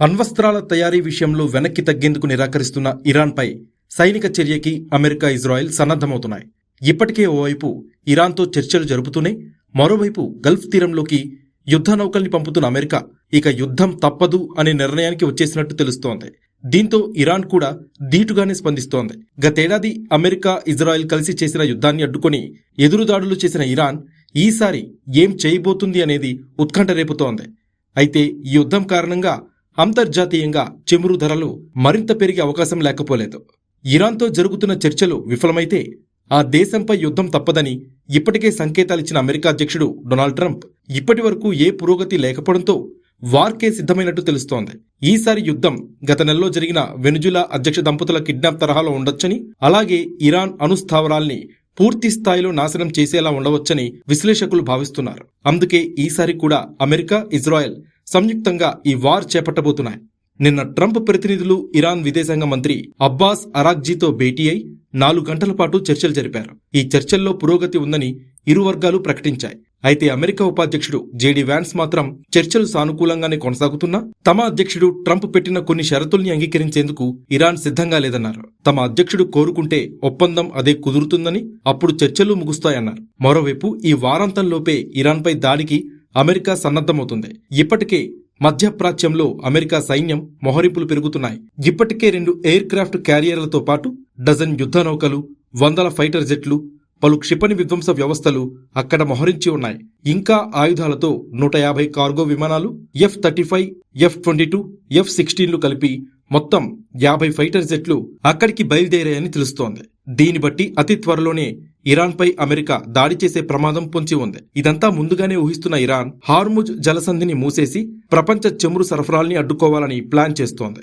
అణ్వస్త్రాల తయారీ విషయంలో వెనక్కి తగ్గేందుకు నిరాకరిస్తున్న ఇరాన్పై సైనిక చర్యకి అమెరికా ఇజ్రాయెల్ సన్నద్ధమవుతున్నాయి. ఇప్పటికే ఓవైపు ఇరాన్తో చర్చలు జరుపుతూనే మరోవైపు గల్ఫ్ తీరంలోకి యుద్ధ నౌకల్ని పంపుతున్న అమెరికా ఇక యుద్ధం తప్పదు అనే నిర్ణయానికి వచ్చేసినట్టు తెలుస్తోంది. దీంతో ఇరాన్ కూడా ధీటుగానే స్పందిస్తోంది. గతేడాది అమెరికా ఇజ్రాయెల్ కలిసి చేసిన యుద్ధాన్ని అడ్డుకొని ఎదురుదాడులు చేసిన ఇరాన్ ఈసారి ఏం చేయబోతుంది అనేది ఉత్కంఠ రేపుతోంది. అయితే ఈ యుద్ధం కారణంగా అంతర్జాతీయంగా చెమురు ధరలు మరింత పెరిగే అవకాశం లేకపోలేదు. ఇరాన్తో జరుగుతున్న చర్చలు విఫలమైతే ఆ దేశంపై యుద్ధం తప్పదని ఇప్పటికే సంకేతాలిచ్చిన అమెరికా అధ్యక్షుడు డొనాల్డ్ ట్రంప్ ఇప్పటి వరకు ఏ పురోగతి లేకపోవడంతో వార్కే సిద్ధమైనట్టు తెలుస్తోంది. ఈసారి యుద్ధం గత నెలలో జరిగిన వెనుజులా అధ్యక్ష దంపతుల కిడ్నాప్ తరహాలో ఉండొచ్చని అలాగే ఇరాన్ అణుస్థావరాల్ని పూర్తి స్థాయిలో నాశనం చేసేలా ఉండవచ్చని విశ్లేషకులు భావిస్తున్నారు. అందుకే ఈసారి కూడా అమెరికా ఇజ్రాయెల్ సంయుక్తంగా ఈ వార్ చేపట్టబోతున్నాయి. నిన్న ట్రంప్ ప్రతినిధులు ఇరాన్ విదేశాంగ మంత్రి అబ్బాస్ అరాక్జీతో భేటీ అయి నాలుగు గంటల పాటు చర్చలు జరిపారు. ఈ చర్చల్లో పురోగతి ఉందని ఇరు వర్గాలు ప్రకటించాయి. అయితే అమెరికా ఉపాధ్యక్షుడు జేడీ వ్యాన్స్ మాత్రం చర్చలు సానుకూలంగానే కొనసాగుతున్నా తమ అధ్యక్షుడు ట్రంప్ పెట్టిన కొన్ని షరతుల్ని అంగీకరించేందుకు ఇరాన్ సిద్ధంగా లేదన్నారు. తమ అధ్యక్షుడు కోరుకుంటే ఒప్పందం అదే కుదురుతుందని అప్పుడు చర్చలు ముగుస్తాయన్నారు. మరోవైపు ఈ వారాంతంలోపే ఇరాన్పై దాడికి అమెరికా సన్నద్ధమవుతుంది. ఇప్పటికే మధ్యప్రాచ్యంలో అమెరికా సైన్యం మొహరింపులు పెరుగుతున్నాయి. ఇప్పటికే రెండు ఎయిర్ క్రాఫ్ట్ క్యారియర్లతో పాటు డజన్ యుద్ధ నౌకలు వందల ఫైటర్ జెట్లు పలు క్షిపణి విధ్వంస వ్యవస్థలు అక్కడ మొహరించి ఉన్నాయి. ఇంకా ఆయుధాలతో నూట యాభై కార్గో విమానాలు F thirty five F twenty two F సిక్స్టీన్లు కలిపి మొత్తం యాభై ఫైటర్ జెట్లు అక్కడికి బయలుదేరాయని తెలుస్తోంది. దీన్ని బట్టి అతి త్వరలోనే ఇరాన్పై అమెరికా దాడి చేసే ప్రమాదం పొంచి ఉంది. ఇదంతా ముందుగానే ఊహిస్తున్న ఇరాన్ హార్ముజ్ జలసంధిని మూసేసి ప్రపంచ చెమురు సరఫరాల్ని అడ్డుకోవాలని ప్లాన్ చేస్తోంది.